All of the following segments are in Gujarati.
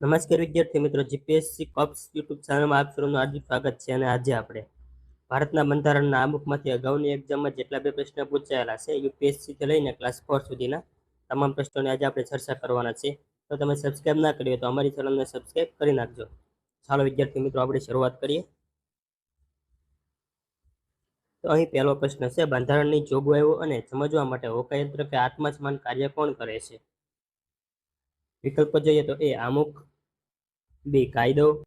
નમસ્કાર વિદ્યાર્થી મિત્રો જીપીએસસી કોપ્સ યુટ્યુબ ચેનલમાં આપ સૌનું હાર્દિક સ્વાગત છે અને આજે આપણે ભારતના બંધારણના આમુખમાંથી અગાઉની એક્ઝામમાં જેટલા બે પ્રશ્ન પૂછાયેલા છે યુપીએસસીથી લઈને ક્લાસ ફોર સુધીના તમામ પ્રશ્નોની આજે આપણે ચર્ચા કરવાના છે. તો તમે સબસ્ક્રાઇબ ના કરી તો અમારી ચેનલને સબસ્ક્રાઇબ કરી નાખજો. ચાલો વિદ્યાર્થી મિત્રો, આપણે શરૂઆત કરીએ. તો અહીં પહેલો પ્રશ્ન છે, બંધારણની જોગવાઈઓ અને સમજવા માટે હોકાયંત્ર કે આત્મસમાન કાર્ય કોણ કરે છે? વિકલ્પો જોઈએ તો એ આમુખ બી કાયદો,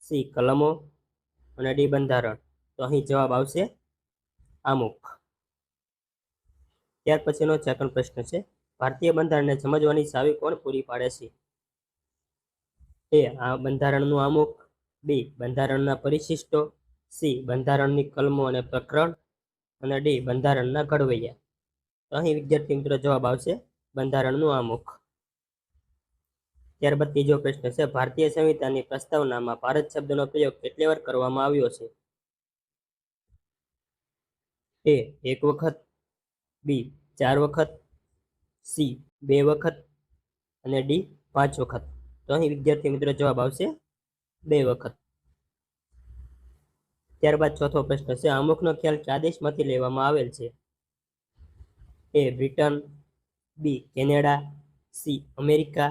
સી કલમો અને ડી બંધારણ. તો અહીં જવાબ આવશે અમુક. ત્યાર પછીનો સેકન્ડ પ્રશ્ન છે, ભારતીય બંધારણને સમજવાની ચાવી કોણ પૂરી પાડે છે? એ, આ બંધારણનું અમુક, બી, બંધારણના પરિશિષ્ટો, સી, બંધારણની કલમો અને પ્રકરણ, અને ડી, બંધારણના ઘડવૈયા. તો અહીં વિદ્યાર્થી મિત્રો જવાબ આવશે, બંધારણનું આમુખ ત્યારબાદ ત્રીજો પ્રશ્ન છે, ભારતીય સંવિધાનની પ્રસ્તાવનામાં ભારત શબ્દનો પ્રયોગ કેટલી વાર કરવામાં આવ્યો છે? એ, એક વખત, બી, ચાર વખત, સી, બે વખત અને ડી, પાંચ વખત. તો અહીં વિદ્યાર્થી મિત્રો જવાબ આવશે, બે વખત. ત્યારબાદ ચોથો પ્રશ્ન છે, અમુકનો ખ્યાલ કયા દેશમાંથી લેવામાં આવેલ છે? A, Britain, B, Canada, C, America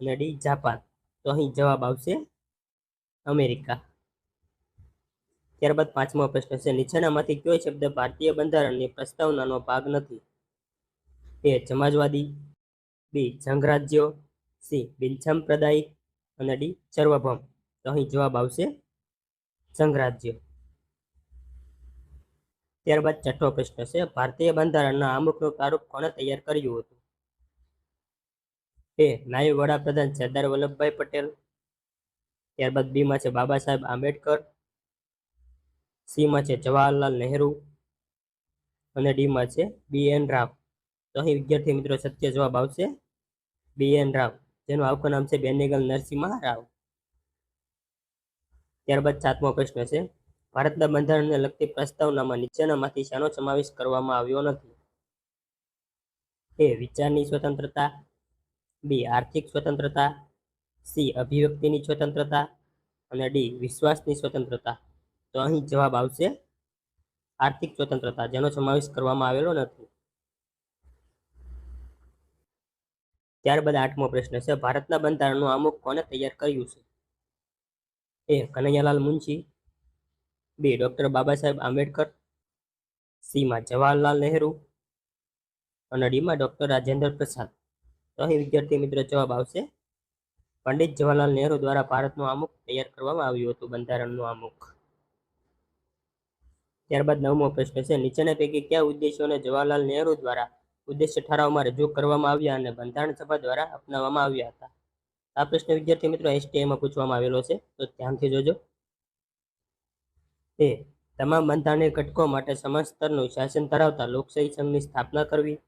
અને ડી, જાપાન. તો અહીં જવાબ આવશે અમેરિકા. ત્યારબાદ પાંચમો પ્રશ્ન છે, નીચેનામાંથી કયો શબ્દ ભારતીય બંધારણની પ્રસ્તાવનાનો ભાગ નથી? એ સમાજવાદી બી સંઘરાજ્યો સી બિનસાંપ્રદાયિક અને ડી સર્વભૌમ તો અહીં જવાબ આવશે સંઘરાજ્યો ત્યારબાદ છઠ્ઠો પ્રશ્ન છે, ભારતીય બંધારણના અમુકનું પ્રારૂપ કોણે તૈયાર કર્યું હતું? એ નાયબ વડાપ્રધાન સરદાર વલ્લભભાઈ પટેલ, ત્યારબાદ બીમાં છે બાબા સાહેબ આંબેડકર સીમાં છે જવાહરલાલ નહેરુ અને ડીમાં છે બી એન રાવ. તો અહીં વિદ્યાર્થી મિત્રો સત્ય જવાબ આવશે બી એન રાવ, જેનું આખું નામ છે બેનેગલ નરસિંહ રાવ. ત્યારબાદ સાતમો પ્રશ્ન છે, ભારતના બંધારણને લગતી પ્રસ્તાવનામાં નીચેનામાંથી શાનો સમાવેશ કરવામાં આવ્યો નથી? એ વિચારની સ્વતંત્રતા બી, આર્થિક સ્વતંત્રતા, સી, અભિવ્યક્તિની સ્વતંત્રતા અને ડી, વિશ્વાસની સ્વતંત્રતા. તો અહીં જવાબ આવશે આર્થિક સ્વતંત્રતા, જેનો સમાવેશ કરવામાં આવેલો નથી. ત્યારબાદ આઠમો પ્રશ્ન છે, ભારતના બંધારણનું અમુક કોને તૈયાર કર્યું છે? A, Kanaiyalal Munshi, B, doctor Baba Saheb Ambedkar, સીમાં Jawaharlal Nehru અને ડીમાં ડોક્ટર રાજેન્દ્ર પ્રસાદ. તો અહીં વિદ્યાર્થી મિત્રો જવાબ આવશે. પંડિત જવાહરલાલ નહેરુ દ્વારા ભારતનું અમુક તૈયાર કરવામાં આવ્યું હતું, બંધારણનું અમુક ત્યારબાદ નવમો પ્રશ્ન છે, નીચેના પૈકી કયા ઉદ્દેશોને જવાહરલાલ નહેરુ દ્વારા ઉદ્દેશ્ય ઠરાવમાં રજૂ કરવામાં આવ્યા અને બંધારણ સભા દ્વારા અપનાવવામાં આવ્યા હતા? આ પ્રશ્ન વિદ્યાર્થી મિત્રો એસટીઆઈમાં પૂછવામાં આવેલો છે, તો ધ્યાનથી જોજો. એ, તમામ બંધારણીય ઘટકો માટે સમાન સ્તરનું શાસન ધરાવતા લોકશાહી સંઘની સ્થાપના કરવી.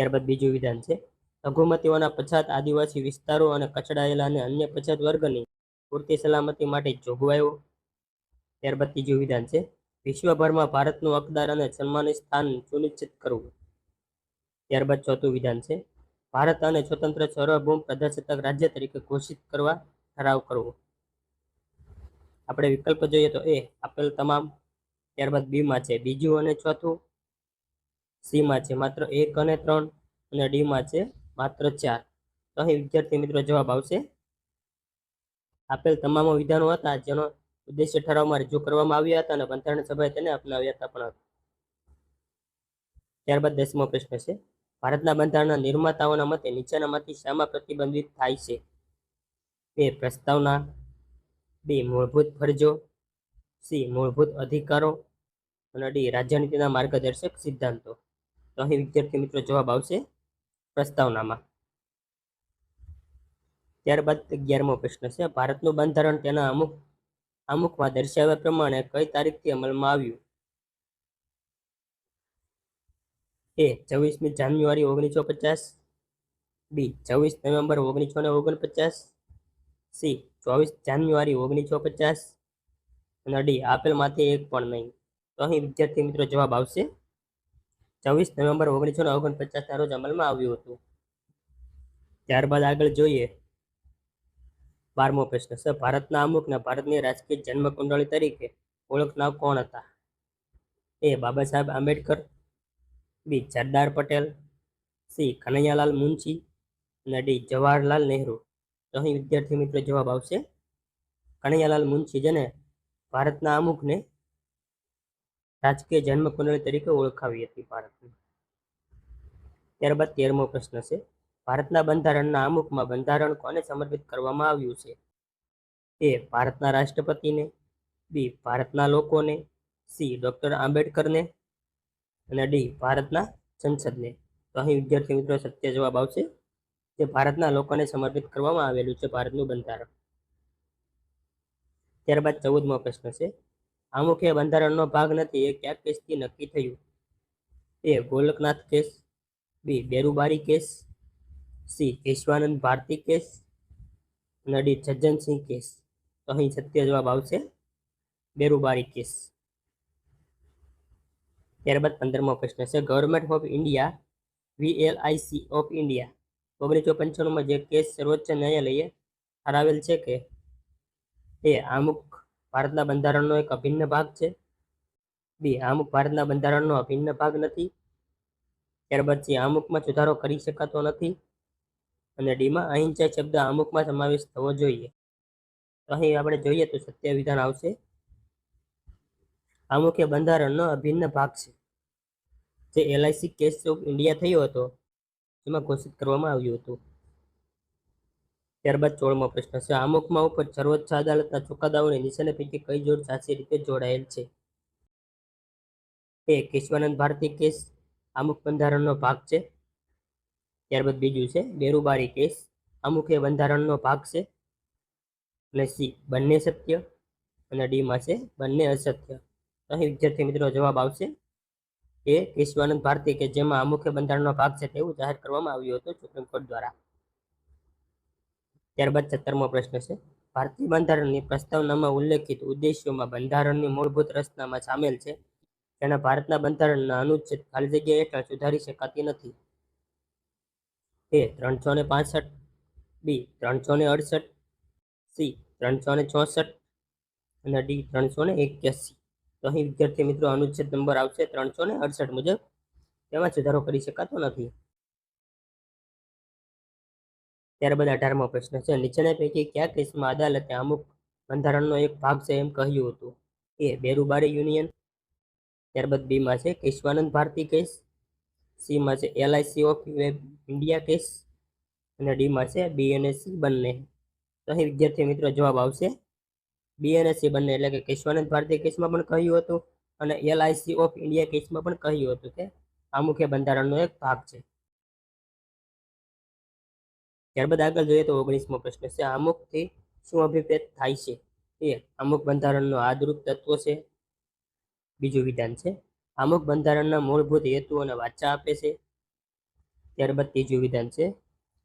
ત્યારબાદ બીજું વિધાન છે. લઘુમતીઓના પછાત આદિવાસી વિસ્તારો અને કચડાયેલા અને અન્ય પછાત વર્ગની પૂરતી સલામતી માટે જોગવાઈઓ. ત્યારબાદ ત્રીજું વિધાન છે. વિશ્વભરમાં ભારતનું હકદાર અને સન્માનિત સ્થાન સુનિશ્ચિત કરવું. ત્યારબાદ ચોથું વિધાન છે. ભારત અને સ્વતંત્ર, સર્વભૌમ, પ્રજાસત્તાક રાજ્ય તરીકે ઘોષિત કરવા ઠરાવ કરવો. આપણે વિકલ્પ જોઈએ તો એ, આપેલ તમામ. ત્યારબાદ બીમાં છે. બીજું અને ચોથું સીમાં છે. માત્ર એક અને ત્રણ અને ડીમાં છે. માત્ર ચાર. તો અહીં વિદ્યાર્થી મિત્રો જવાબ આવશે. આપેલ તમામ વિધાનો હતા જેનો ઉદ્દેશ્ય ઠરાવમાં રજૂ કરવામાં આવ્યા હતા અને બંધારણ સભાએ તેને અપનાવ્યા હતા પણ ત્યારબાદ દસમો પ્રશ્ન છે. ભારતના બંધારણના નિર્માતાઓના મતે નીચેનામાંથી શામાં પ્રતિબંધિત થાય છે. બે, પ્રસ્તાવના. બે, મૂળભૂત ફરજો. સી, મૂળભૂત અધિકારો. અને ડી, રાજ્યનીતિના માર્ગદર્શક સિદ્ધાંતો. તો અહીં વિદ્યાર્થી મિત્રો જવાબ આવશે પ્રસ્તાવનામાં. ત્યારબાદ અગિયારમો પ્રશ્ન છે, ભારતનું બંધારણ તેના અમુક, અમુકમાં દર્શાવ્યા પ્રમાણે કઈ તારીખથી અમલમાં આવ્યું? એ, છવ્વીસમી જાન્યુઆરી ઓગણીસો પચાસ. બી, છવ્વીસ નવેમ્બર ઓગણીસો ને ઓગણપચાસ. સી, ચોવીસ જાન્યુઆરી ઓગણીસો પચાસ. અને ડી, આપેલમાંથી એક પણ નહીં. તો અહીં વિદ્યાર્થી મિત્રો જવાબ આવશે છવ્વીસ નવેમ્બર ઓગણીસો ને ઓગણપચાસના રોજ અમલમાં આવ્યું હતું. ત્યારબાદ આગળ જોઈએ. બારમો પ્રશ્ન સર ભારતના અમુકને ભારતની રાજકીય જન્મકુંડળી તરીકે ઓળખનાર કોણ હતા? A, Baba Saheb Ambedkar, B, Sardar Patel, C, Kanaiyalal Munshi અને ડી, જવાહરલાલ નહેરુ. તો અહીં વિદ્યાર્થી મિત્રો જવાબ આવશે. કનૈયાલાલ મુનશી જેને ભારતના અમુકને રાજકીય જન્મકુંડળી તરીકે ઓળખાવી હતી ભારતની. ત્યારબાદ તેરમો પ્રશ્ન છે, ભારતના બંધારણના અમુકમાં બંધારણ કોને સમર્પિત કરવામાં આવ્યું છે? એ ભારતના રાષ્ટ્રપતિને, બી ભારતના લોકોને, સી ડોક્ટર આંબેડકરને અને ડી ભારતના સંસદને. તો અહીં વિદ્યાર્થી મિત્રો સત્ય જવાબ આવશે જે ભારતના લોકોને સમર્પિત કરવામાં આવેલું છે ભારતનું બંધારણ. ત્યારબાદ ચૌદમો પ્રશ્ન છે અમુક એ બંધારણનો ભાગ નથી, એ કયા કેસથી નક્કી થયું? A Golaknath case, B Berubari case, C Kesavananda Bharati case, અને ડી છજ્જનસિંહ કેસ. તો અહીં સત્ય જવાબ આવશે, બેરુબારી કેસ. ત્યારબાદ પંદરમો પ્રશ્ન છે government of India VLIC of India ઓગણીસો પંચાણુંમાં જે કેસ સર્વોચ્ચ ન્યાયાલયે ઠરાવેલ છે કે, એ અમુક ભારતના બંધારણનો એક અભિન્ન ભાગ છે. બી, અમુક ભારતના બંધારણનો અભિન્ન ભાગ નથી. ત્યારબાદ સી, અમુકમાં સુધારો કરી શકાતો નથી. અને ડીમાં અહિંસા શબ્દ અમુકમાં સમાવેશ થવો જોઈએ. તો અહીં આપણે જોઈએ તો સત્ય વિધાન આવશે. અમુક એ બંધારણનો અભિન્ન ભાગ છે. જે એલઆઈસી કેસ ઓફ ઇન્ડિયા થયો હતો એમાં ઘોષિત કરવામાં આવ્યું હતું. ત્યારબાદ ચોળમો પ્રશ્ન છે અમુકમાં ઉપર સર્વોચ્ચ અદાલતના ચુકાદાઓની નિશાને પૈકી કઈ જોડ સાચી રીતે જોડાયેલ છે? એ કેશવાનંદ ભારતી કેસ અમુક બંધારણનો ભાગ છે. ત્યારબાદ બીજું છે, બેરુબારી કેસ અમુક એ બંધારણનો ભાગ છે? અને સી, બંને સત્ય? અને ડીમાં છે, બંને અસત્ય. અહીં વિદ્યાર્થી મિત્રો જવાબ આવશે, એ કેશવાનંદ ભારતી કે જેમાં અમુક બંધારણનો ભાગ છે તેવું જાહેર કરવામાં આવ્યું હતું સુપ્રીમ કોર્ટ દ્વારા. ત્યારબાદ સત્તરમો પ્રશ્ન છે. ભારતીય બંધારણની પ્રસ્તાવનામાં ઉલ્લેખિત ઉદ્દેશ્યોમાં બંધારણની મૂળભૂત રચનામાં સામેલ છે. તેના ભારતના બંધારણના અનુચ્છેદ ખાલી જગ્યા હેઠળ સુધારી શકાતી નથી. એ ત્રણસો ને પાસઠ, બી ત્રણસો ને અડસઠ, સી ત્રણસો ને ચોસઠ અને ડી ત્રણસો ને એક્યાસી. તો અહીં વિદ્યાર્થી મિત્રો અનુચ્છેદ નંબર આવશે ત્રણસો ને અડસઠ મુજબ. તેમાં સુધારો કરી શકાતો નથી. ત્યારબાદ અઢારમો પ્રશ્ન છે. નીચેના પૈકી કયા કેસમાં અદાલતે અમુક બંધારણનો એક ભાગ છે એમ કહ્યું હતું? A, Berubari union. ત્યારબાદ બીમાં છે, કેશવાનંદ ભારતી કેસ. સીમાં છે, એલઆઈસી ઓફ ઇન્ડિયા કેસ. અને ડીમાં છે, બીએનએસસી બંને. તો અહીં વિદ્યાર્થી મિત્રો જવાબ આવશે. બીએનએસસી બંને એટલે કે કેશવાનંદ ભારતી કેસમાં પણ કહ્યું હતું અને એલઆઈસી ઓફ ઇન્ડિયા કેસમાં પણ કહ્યું હતું કે આ મુખ્ય બંધારણનો એક ભાગ છે. ત્યારબાદ આગળ જોઈએ તો ઓગણીસમો પ્રશ્ન છે અમુકથી શું અભિપ્રેત થાય છે? એ અમુક બંધારણનો આદરૂપ તત્વો છે. બીજું વિધાન છે અમુક બંધારણના મૂળભૂત હેતુ અને વાચા આપે છે. ત્યારબાદ ત્રીજું વિધાન છે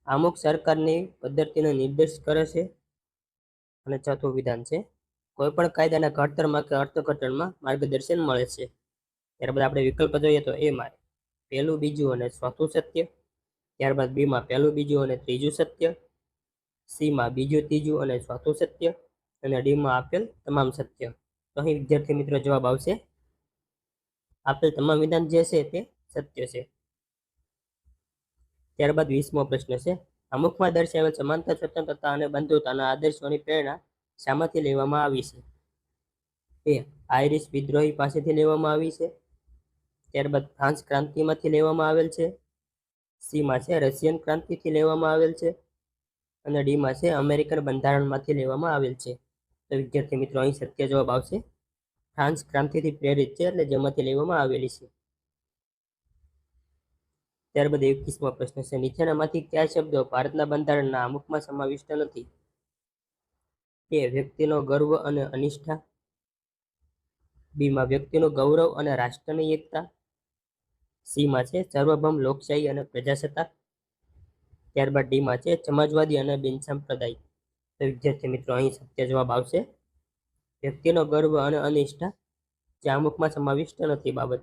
અમુક સરકારની પદ્ધતિનો નિર્દેશ કરે છે. અને ચોથું વિધાન છે કોઈ પણ કાયદાના ઘડતરમાં કે અર્થઘટનમાં માર્ગદર્શન મળે છે. ત્યારબાદ આપણે વિકલ્પ જોઈએ તો એમાં પહેલું બીજું અને ચોથું સત્ય. ત્યારબાદ બીમાં પહેલું બીજું અને ત્રીજું સત્ય, સીમાં બીજું ત્રીજું અને ચોથું સત્ય અને ડીમાં આપેલ તમામ સત્ય. તો અહીં વિદ્યાર્થી મિત્રો જવાબ આવશે. આપેલ તમામ વિધાન જે છે તે સત્ય છે. ત્યારબાદ વીસમો પ્રશ્ન છે. અમુકમાં દર્શાવેલ સમાનતા, સ્વતંત્રતા અને બંધુતાના આદર્શોની પ્રેરણા શામાંથી લેવામાં આવી છે? એ આયરિશ વિદ્રોહી પાસેથી લેવામાં આવી છે. ત્યારબાદ ફ્રાન્સ ક્રાંતિમાંથી લેવામાં આવેલ છે. સીમાં છે, રશિયન ક્રાંતિથી લેવામાં આવેલ છે અને ડીમાં છે, અમેરિકન બંધારણમાંથી લેવામાં આવેલ છે. તો વિદ્યાર્થી મિત્રો, અહીં સત્ય જવાબ આવશે. ફ્રાન્સ ક્રાંતિથી પ્રેરિત છે એટલે જેમાંથી લેવામાં આવેલી છે. ત્યારબાદ એકવીસમો પ્રશ્ન છે નીચેનામાંથી કયા શબ્દો ભારતના બંધારણના અમુકમાં સમાવિષ્ટ નથી? એ, વ્યક્તિનો ગર્વ અને અનિષ્ઠા. બીમાં, વ્યક્તિનું ગૌરવ અને રાષ્ટ્રની એકતા. સીમાં છે, સર્વભૌમ લોકશાહી અને પ્રજાસત્તાક, ત્યારબાદ ડીમાં છે, સમાજવાદી અને બિનસાંપ્રદાયિક તો વિદ્યાર્થી મિત્રો, અહીં સત્ય જવાબ આવશે. વ્યક્તિનો ગર્વ અને અનિષ્ઠા જે અમુકમાં સમાવિષ્ટ નથી બાબત.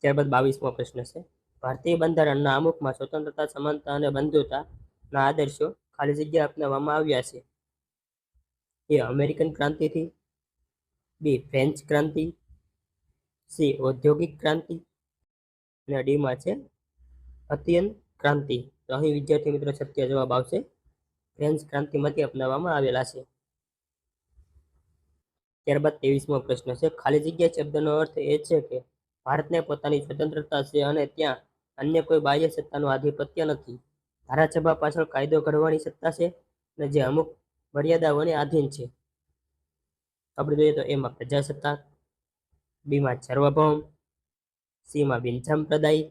ત્યારબાદ બાવીસમો પ્રશ્ન છે. ભારતીય બંધારણના અમુકમાં સ્વતંત્રતા, સમાનતા અને બંધુતાના આદર્શો ખાલી જગ્યા અપનાવવામાં આવ્યા છે. એ અમેરિકન ક્રાંતિથી, બી ફ્રેન્ચ ક્રાંતિ સી, ઔદ્યોગિક ક્રાંતિ. અને ડીમાં છે, અત્યંત ક્રાંતિ. તો અહીં વિદ્યાર્થી મિત્રો સત્ય જવાબ આવશે. ફ્રેન્ચ ક્રાંતિમાંથી અપનાવવામાં આવેલા છે. ત્યારબાદ ત્રેવીસમો પ્રશ્ન છે, ખાલી જગ્યા શબ્દનો અર્થ એ છે કે ભારતને પોતાની સ્વતંત્રતા છે અને ત્યાં અન્ય કોઈ બાહ્ય સત્તાનું આધિપત્ય નથી. ધારાસભા પાછળ કાયદો ઘડવાની સત્તા છે અને જે અમુક મર્યાદાઓને આધીન છે. આપણે જોઈએ તો એમાં પ્રજાસત્તાક બીમાં સર્વભૌમ સીમાં બિનસાંપ્રદાયિક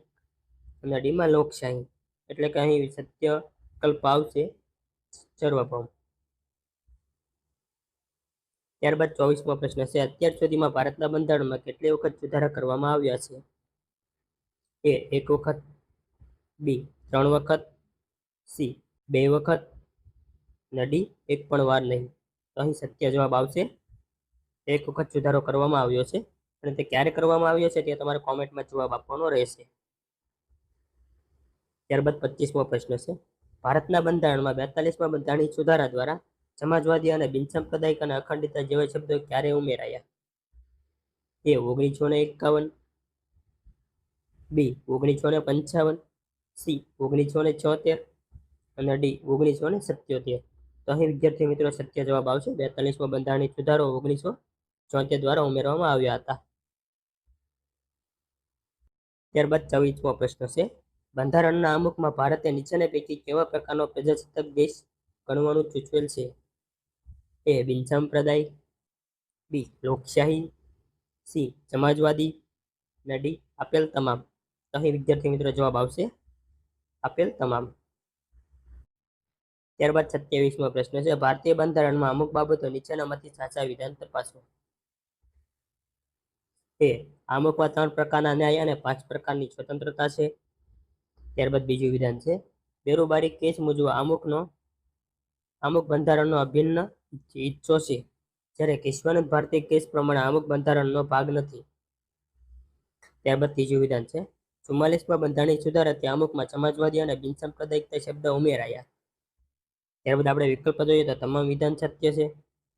અને ડીમાં લોકશાહી. એટલે કે અહીં સત્ય કલ્પ આવશે સર્વભૌમ ત્યારબાદ ચોવીસમો પ્રશ્ન છે, અત્યાર સુધીમાં ભારતના બંધારણમાં કેટલી વખત સુધારા કરવામાં આવ્યા છે? એ એક વખત, બી ત્રણ વખત, સી બે વખત, અને એક પણ વાર નહીં. તો અહીં સત્ય જવાબ આવશે, એક વખત સુધારો કરવામાં આવ્યો છે. અને તે ક્યારે કરવામાં આવ્યો છે તે તમારે કોમેન્ટમાં જવાબ આપવાનો રહેશે. ત્યારબાદ પચીસમો પ્રશ્ન છે, ભારતના બંધારણમાં બેતાલીસમાં બંધારણીય સુધારા દ્વારા સમાજવાદી અને બિનસાંપ્રદાયિક અને અખંડિતતા જેવા શબ્દો ક્યારે ઉમેરાયા? એ ઓગણીસો ને એકાવન, બી ઓગણીસો ને પંચાવન, સી ઓગણીસો ને છોતેર અને ડી ઓગણીસો ને સત્યોતેર. તો અહીં વિદ્યાર્થી મિત્રો સત્ય જવાબ આવશે. બેતાલીસમો બંધારણીય સુધારો ઓગણીસો ચોતેર દ્વારા ઉમેરવામાં આવ્યા હતા. ત્યારબાદ ચોવીસમો પ્રશ્ન છે. બંધારણના અમુકમાં ભારતે નીચેના પૈકી કેવા પ્રકારનો પ્રજાસત્તાક દેશ ગણવાનું સૂચવેલ છે? એ બિનસાંપ્રદાયિક બી લોકશાહી, સી સમાજવાદી અને ડી આપેલ તમામ. અહીં વિદ્યાર્થી મિત્રો જવાબ આવશે આપેલ તમામ. ત્યારબાદ સત્યાવીસમો પ્રશ્ન છે. ભારતીય બંધારણમાં અમુક બાબતો નીચેનામાંથી સાચા વિધાન તપાસો. એ અમુકમાં ત્રણ પ્રકારના ન્યાય અને પાંચ પ્રકારની સ્વતંત્રતા છે. ત્યારબાદ બીજું વિધાન છે. બેરોબારી કેસ મુજબ આમુખનો અમુક બંધારણનો અભિન્ન ઈચ્છો છે. જ્યારે કેશવાનંદ ભારતીય કેસ પ્રમાણે આમુખ બંધારણનો ભાગ નથી. ત્યારબાદ ત્રીજું વિધાન છે. ચુમ્માલીસમાં બંધારણીય સુધારાથી અમુકમાં સમાજવાદી અને બિનસાંપ્રદાયિકતા શબ્દ ઉમેરાયા. ત્યારબાદ આપણે વિકલ્પ જોઈએ તો તમામ વિધાન સત્ય છે.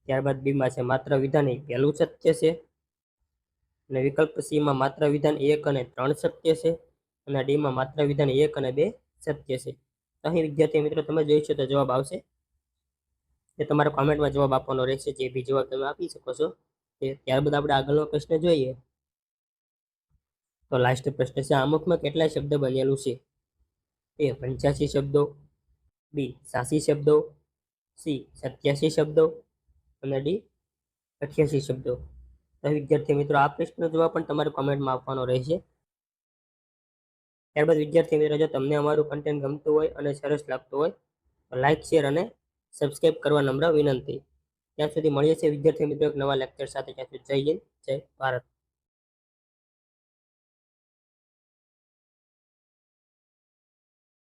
ત્યારબાદ બીમાં છે માત્ર વિધાન પહેલું સત્ય છે. અને વિકલ્પ સીમાં માત્ર વિધાન એક અને ત્રણ સત્ય છે અને ડીમાં માત્ર વિધાન એક અને બે સત્ય છે. અહીં વિદ્યાર્થી મિત્રો, તમે જોઈશો તો જવાબ આવશે. એ તમારે કોમેન્ટમાં જવાબ આપવાનો રહેશે જે બી જવાબ તમે આપી શકો છો. તે ત્યારબાદ આપણે આગળનો પ્રશ્ન જોઈએ. તો લાસ્ટ પ્રશ્ન છે અમુકમાં કેટલા શબ્દ બનેલું છે? એ પંચ્યાસી શબ્દો બી સાસી શબ્દો સી સત્યાસી શબ્દો અને ડી અઠ્યાસી શબ્દો. વિદ્યાર્થી મિત્રો, આ પ્રશ્નનો જવાબ પણ તમારે કોમેન્ટમાં આપવાનો રહેશે. ત્યારબાદ વિદ્યાર્થી મિત્રો, જો તમને અમારું કન્ટેન્ટ ગમતું હોય અને સરસ લાગતું હોય, તો લાઇક શેર અને સબસ્ક્રાઈબ કરવા નમ્ર વિનંતી. ત્યાં સુધી મળીએ છીએ. વિદ્યાર્થી મિત્રો, એક નવા લેક્ચર સાથે. ત્યાં સુધી જય જય ભારત.